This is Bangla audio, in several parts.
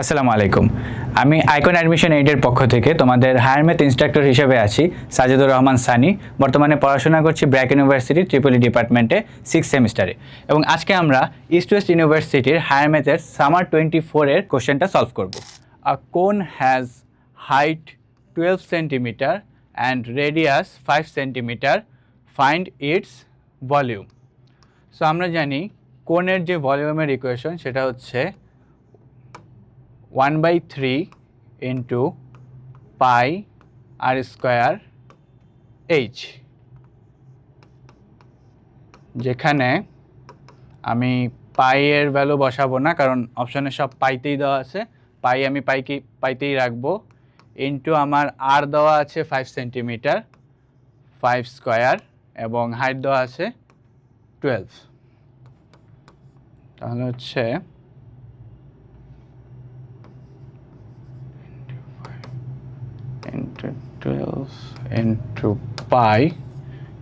আসসালামু আলাইকুম। আমি আইকন অ্যাডমিশন এইডের পক্ষ থেকে তোমাদের হায়ার ম্যাথ ইনস্ট্রাক্টর হিসেবে আছি, সাজিদুর রহমান সানি। বর্তমানে পড়াশোনা করছি ব্র্যাক ইউনিভার্সিটি ট্রিপলি ডিপার্টমেন্টে সিক্স সেমিস্টারে এবং আজকে আমরা ইস্ট ওয়েস্ট ইউনিভার্সিটির হায়ার ম্যাথের সামার টোয়েন্টি ফোরের কোশ্চেনটা সলভ করব। A cone has height twelve centimetre and radius five centimetre find its volume so আমরা জানি কোণের যে ভলিউমের ইকুয়েশন সেটা হচ্ছে one by three into pi r square h যেখানে আমি পাই এর ভ্যালু বসাবো না, কারণ অপশনে সব পাইতেই দেওয়া আছে। পাই আমি পাইকে পাইতেই রাখব। ইন্টু আমার আর দেওয়া আছে ফাইভ সেন্টিমিটার ফাইভ স্কোয়ার এবং হাইট দেওয়া আছে টুয়েলভ তাহলে হচ্ছে 12 into pi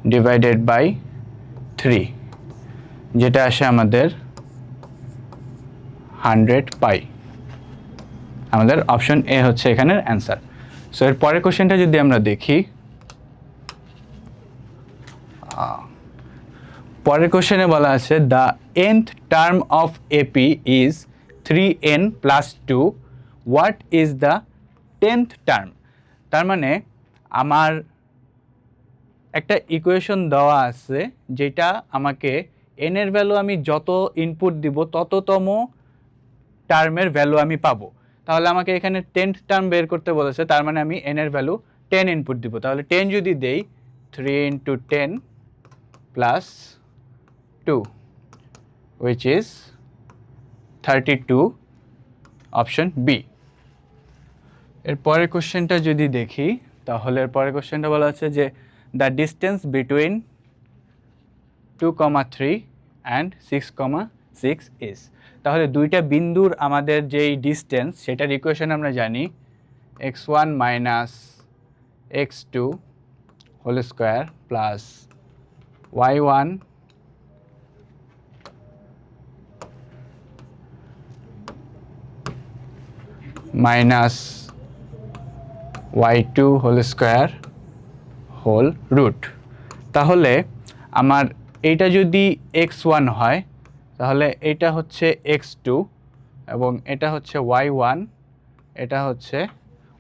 divided by 3 যেটা আসে আমাদের 100 পাই আমাদের অপশন এ হচ্ছে এখানের অ্যান্সার সো এর পরের কোশ্চেনটা যদি আমরা দেখি পরের কোশ্চেনে বলা আছে the nth term of AP is three n plus two what is the tenth term তার মানে আমার একটা ইকুয়েশন দেওয়া আছে, যেটা আমাকে এন এর ভ্যালু আমি যত ইনপুট দিব, তততম টার্মের ভ্যালু আমি পাবো। তাহলে আমাকে এখানে টেন্থ টার্ম বের করতে বলেছে, তার মানে আমি এন এর ভ্যালু টেন ইনপুট দিব। তাহলে টেন যদি দেই three into ten plus two which is thirty two option B এর পরের কোশ্চেনটা যদি দেখি তাহলে পরের কোশ্চেনটা বলা আছে যে the distance between two comma three and six comma six is তাহলে দুইটা বিন্দুর আমাদের যেই ডিস্টেন্স সেটার ইকুয়েশন আমরা জানি x one minus x two whole square plus y one minus y two whole square whole root তাহলে আমার এইটা যদি এক্স ওয়ান হয়, তাহলে এটা হচ্ছে এক্স টু এবং এটা হচ্ছে ওয়াই ওয়ান এটা হচ্ছে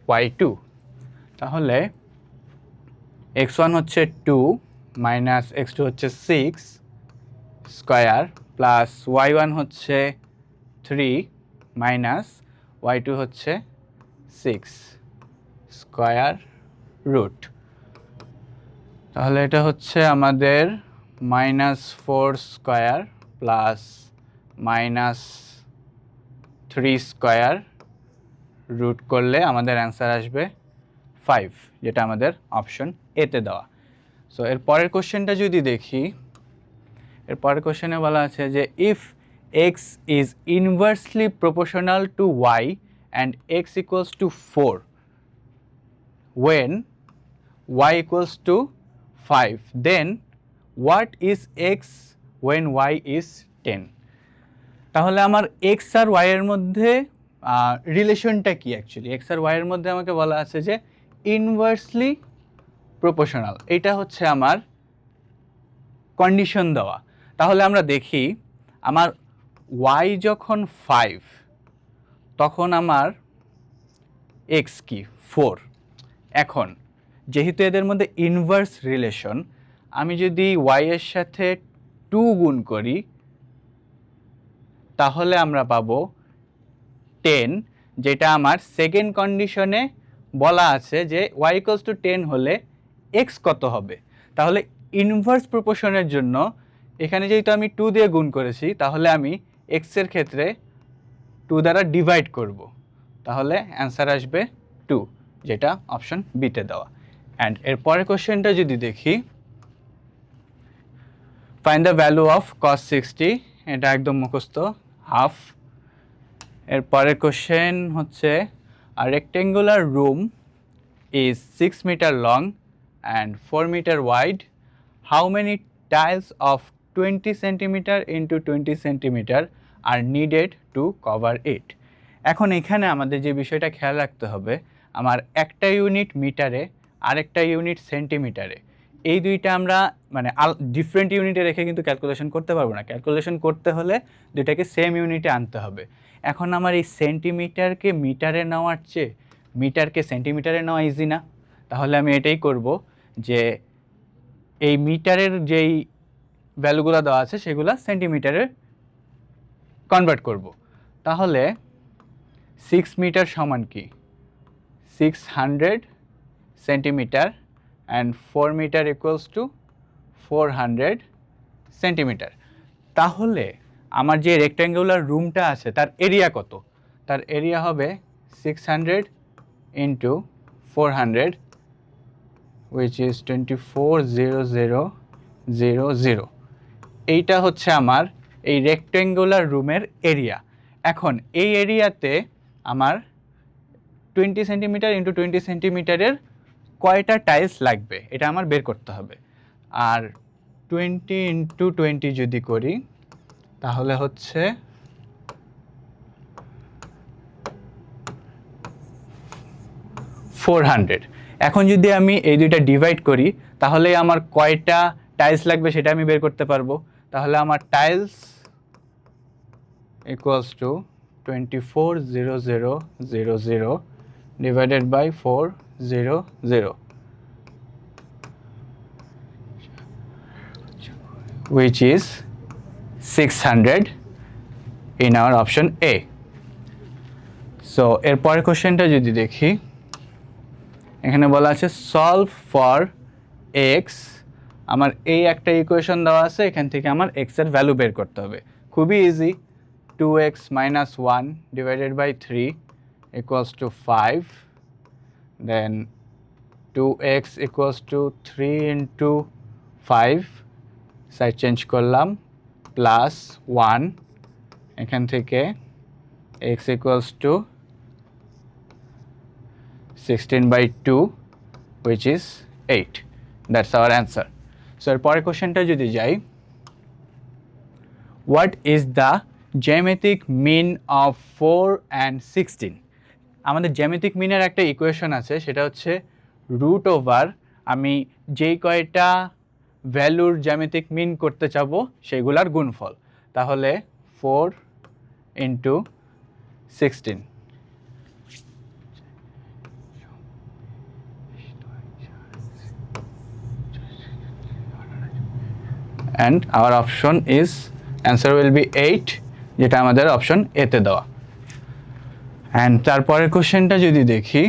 ওয়াই টু তাহলে এক্স ওয়ান হচ্ছে টু মাইনাস এক্স টু হচ্ছে six square plus y one হচ্ছে থ্রি মাইনাস ওয়াই টু হচ্ছে সিক্স স্কোয়ার রুট। তাহলে এটা হচ্ছে আমাদের minus four square plus minus three square root করলে আমাদের অ্যান্সার আসবে ফাইভ, যেটা আমাদের অপশন এতে দেওয়া। সো এর পরের কোশ্চেনটা যদি দেখি, এর পরের কোশ্চেনে বলা আছে যে if x is inversely proportional to y and x equals to four when y equals to 5 then what is x when y is 10 তাহলে আমার x আর y এর মধ্যে রিলেশনটা কি অ্যাকচুয়ালি x আর y এর মধ্যে আমাকে বলা আছে যে ইনভার্সলি প্রপোর্শনাল এটা হচ্ছে আমার কন্ডিশন দেওয়া। তাহলে আমরা দেখি, আমার y যখন 5 তখন আমার x কি? 4 এখন, যেহেতু এদের মধ্যে ইনভার্স রিলেশন আমি যদি ওয়াই এর সাথে টু গুণ করি, তাহলে আমরা পাবো টেন যেটা আমার সেকেন্ড কন্ডিশনে বলা আছে যে ওয়াই ইকলস টু টেন হলে এক্স কত হবে। তাহলে ইনভার্স প্রপোর্শনের জন্য, এখানে যেহেতু আমি টু দিয়ে গুণ করেছি, তাহলে আমি এক্সের ক্ষেত্রে টু দ্বারা ডিভাইড করব। তাহলে অ্যান্সার আসবে টু যেটা অপশন বিতে দেওয়া। অ্যান্ড এর পরের কোশ্চেনটা যদি দেখি find the value of cos sixty এটা একদম মুখস্থ হাফ এর পরের কোশ্চেন হচ্ছে a rectangular room is six metre long and four metre wide how many tiles of twenty centimetre into twenty centimetre are needed to cover it এখন এখানে আমাদের যে বিষয়টা খেয়াল রাখতে হবে আমার একটা ইউনিট মিটারে আরেকটা ইউনিট সেন্টিমিটারে এই দুইটা আমরা মানে ডিফারেন্ট ইউনিটে রেখে কিন্তু ক্যালকুলেশন করতে পারব না। ক্যালকুলেশন করতে হলে দুইটাকে সেম ইউনিটে আনতে হবে। এখন আমার এই সেন্টিমিটারকে মিটারে নেওয়ার চেয়ে মিটারকে সেন্টিমিটারে নেওয়া ইজি না। তাহলে আমি এটাই করব যে, এই মিটারের যেই ভ্যালুগুলো দেওয়া আছে, সেগুলো সেন্টিমিটারে কনভার্ট করব। তাহলে সিক্স মিটার সমান কি? Six hundred centimetre and four metre equals to four hundred centimetre তাহলে আমার যে রেক্ট্যাঙ্গুলার রুমটা আছে, তার এরিয়া কত? তার এরিয়া হবে six hundred into four hundred which is twenty four zero zero zero zero এইটা হচ্ছে আমার এই রেক্ট্যাঙ্গুলার রুমের এরিয়া এখন এই এরিয়াতে আমার টোয়েন্টি সেন্টিমিটার ইন্টু টোয়েন্টি সেন্টিমিটারের কয়টা টাইলস লাগবে? এটা আমার বের করতে হবে। আর টোয়েন্টি ইন্টু টোয়েন্টি যদি করি, তাহলে হচ্ছে ফোর হান্ড্রেড এখন যদি আমি এই দুইটা ডিভাইড করি, তাহলে আমার কয়টা টাইলস লাগবে সেটা আমি বের করতে পারব। তাহলে আমার tiles equals to twenty four zero zero zero 240000 divided by 400 which is 600 in our option A. So এর পরের কোশ্চেনটা যদি দেখি, এখানে বলা আছে সলভ ফর এক্স আমার এই একটা ইকুয়েশন দেওয়া আছে, এখান থেকে আমার এক্সের ভ্যালু বের করতে হবে খুবই easy two x minus one divided by three equals to five then two x equals to three into five side change করলাম প্লাস ওয়ান এখান থেকে x equals to sixteen by two which is eight that's our answer so এর পরের কোশ্চেনটা যদি যাই হোয়াট ইজ দ্য জ্যামিতিক mean of four and sixteen আমাদের জ্যামিতিক মিনের একটা ইকুয়েশন আছে, সেটা হচ্ছে রুট ওভার আমি যেই কয়টা ভ্যালুর জ্যামিতিক মিন করতে চাবো, সেগুলার গুণফল। তাহলে four into sixteen and our option is answer will be eight যেটা আমাদের অপশন এতে দেওয়া। অ্যান্ড তারপরের কোশ্চেনটা যদি দেখি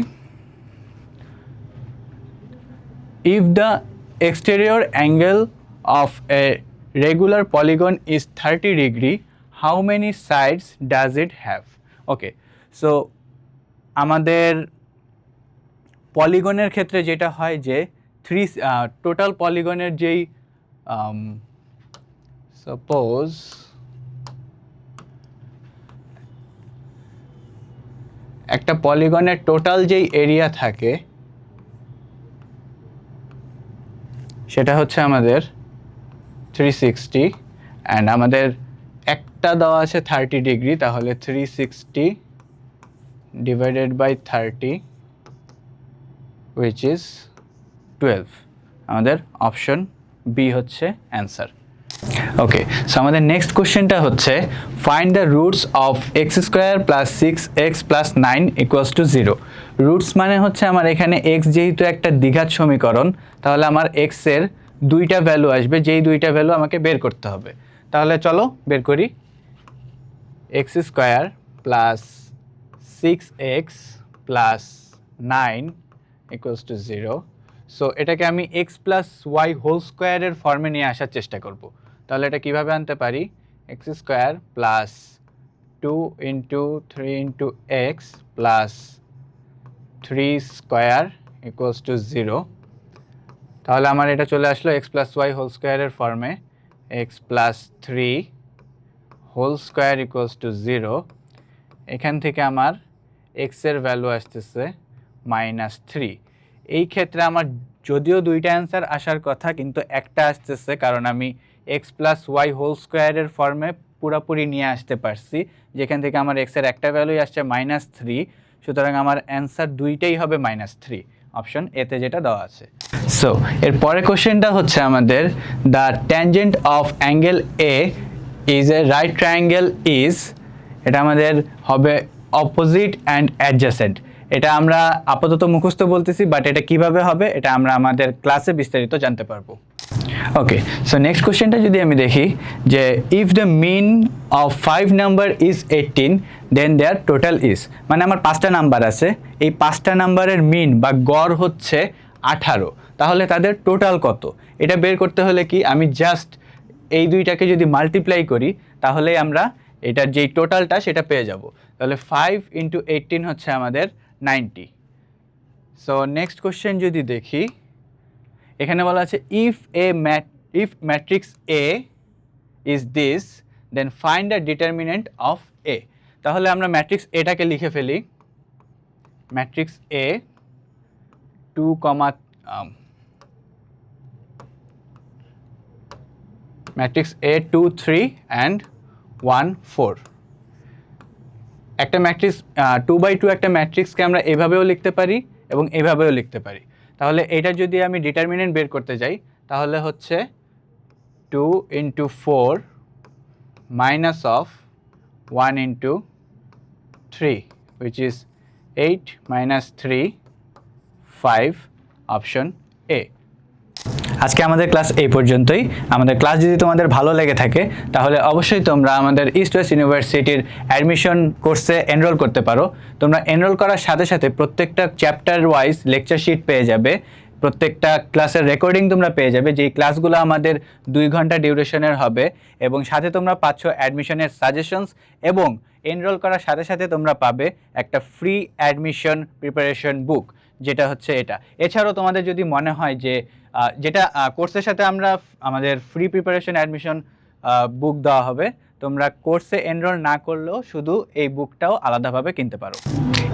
if the exterior angle of a regular polygon is thirty degree how many sides does it have okay so আমাদের পলিগনের ক্ষেত্রে যেটা হয় যে থ্রি টোটাল পলিগনের যেই সাপোজ একটা পলিগনের টোটাল যেই এরিয়া থাকে, সেটা হচ্ছে আমাদের থ্রি সিক্সটি অ্যান্ড আমাদের একটা দেওয়া আছে থার্টি ডিগ্রি তাহলে three sixty divided by thirty which is twelve আমাদের অপশন বি হচ্ছে অ্যান্সার ওকে সো আমাদের নেক্সট কোশ্চেনটা হচ্ছে find the roots of x square plus six x plus nine equals to zero roots মানে হচ্ছে আমার এখানে এক্স যেহেতু একটা দ্বিঘাত সমীকরণ, তাহলে আমার এক্সের দুইটা ভ্যালু আসবে, যেই দুইটা ভ্যালু আমাকে বের করতে হবে। তাহলে চলো বের করি। X square plus six x plus nine equals to zero so এটাকে আমি এক্স প্লাস ওয়াই হোল স্কোয়ারের ফর্মে নিয়ে আসার চেষ্টা করব। তাহলে এটা কীভাবে আনতে পারি? X square plus two into three into x plus three square equals to zero তাহলে আমার এটা চলে আসলো এক্স প্লাস ওয়াই হোল স্কোয়ারের ফর্মে x plus three whole square equals to zero এখান থেকে আমার এক্সের ভ্যালু আসতেছে মাইনাস থ্রি এই ক্ষেত্রে আমার যদিও দুইটা অ্যান্সার আসার কথা, কিন্তু একটা আসতেছে, কারণ আমি এক্স প্লাস ওয়াই হোল স্কোয়ারের ফর্মে পুরাপুরি নিয়ে আসতে পারছি। যেখান থেকে আমার এক্সের একটা ভ্যালুই আসছে মাইনাস থ্রি সুতরাং আমার অ্যান্সার দুইটাই হবে মাইনাস থ্রি অপশন এতে যেটা দেওয়া আছে। সো এর পরের কোশ্চেনটা হচ্ছে আমাদের the tangent of angle A is a right triangle is এটা আমাদের হবে অপোজিট অ্যান্ড অ্যাডজাসেন্ট এটা আমরা আপাতত মুখস্থ বলতেছি বাট এটা কীভাবে হবে, এটা আমরা আমাদের ক্লাসে বিস্তারিত জানতে পারব। ওকে সো নেক্সট কোশ্চেনটা যদি আমি দেখি, যে if the mean of five number is eighteen then their total is মানে আমার পাঁচটা নাম্বার আছে, এই পাঁচটা নাম্বারের মিন বা গড় হচ্ছে আঠারো, তাহলে তাদের টোটাল কত? এটা বের করতে হলে কি, আমি জাস্ট এই দুইটাকে যদি মাল্টিপ্লাই করি, তাহলে আমরা এটার যেই টোটালটা সেটা পেয়ে যাব। তাহলে ফাইভ ইন্টু এইটিন হচ্ছে আমাদের নাইনটি সো নেক্সট কোশ্চেন যদি দেখি এখানে বলা আছে if A mat if matrix A is this then find the determinant of A তাহলে আমরা ম্যাট্রিক্স এটাকে লিখে ফেলি। Matrix A two comma matrix A two three and one four একটা ম্যাট্রিক্স টু বাই টু একটা ম্যাট্রিক্সকে আমরা এভাবেও লিখতে পারি এবং এভাবেও লিখতে পারি। তাহলে এটা যদি আমি ডিটারমিনেন্ট বের করতে যাই, তাহলে হচ্ছে two into four minus of one into three which is eight minus three five option A আজকে আমাদের ক্লাস এই পর্যন্তই। আমাদের ক্লাস যদি তোমাদের ভালো লেগে থাকে, তাহলে অবশ্যই তোমরা আমাদের ইস্ট ওয়েস্ট ইউনিভার্সিটির অ্যাডমিশন কোর্সে এনরোল করতে পারো। তোমরা এনরোল করার সাথে সাথে প্রত্যেকটা চ্যাপ্টার ওয়াইজ লেকচার শিট পেয়ে যাবে। প্রত্যেকটা ক্লাসের রেকর্ডিং তোমরা পেয়ে যাবে, যেই ক্লাসগুলো আমাদের দুই ঘণ্টা ডিউরেশনের হবে। এবং সাথে তোমরা পাচ্ছ অ্যাডমিশনের সাজেশনস এবং এনরোল করার সাথে সাথে তোমরা পাবে একটা ফ্রি অ্যাডমিশন প্রিপারেশন বুক যেটা হচ্ছে এটা। এছাড়াও তোমাদের যদি মনে হয় যে যেটা কোর্সের সাথে আমরা আমাদের ফ্রি প্রিপারেশন অ্যাডমিশন বুক দেওয়া হবে। তোমরা কোর্সে এনরোল না করলেও শুধু এই বুকটাও আলাদাভাবে কিনতে পারো।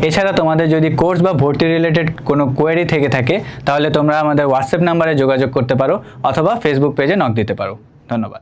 এছাড়া তোমাদের যদি কোর্স বা ভর্তি রিলেটেড কোনো কোয়েরি থেকে থাকে, তাহলে তোমরা আমাদের হোয়াটসঅ্যাপ নাম্বারে যোগাযোগ করতে পারো, অথবা ফেসবুক পেজে নক দিতে পারো। ধন্যবাদ।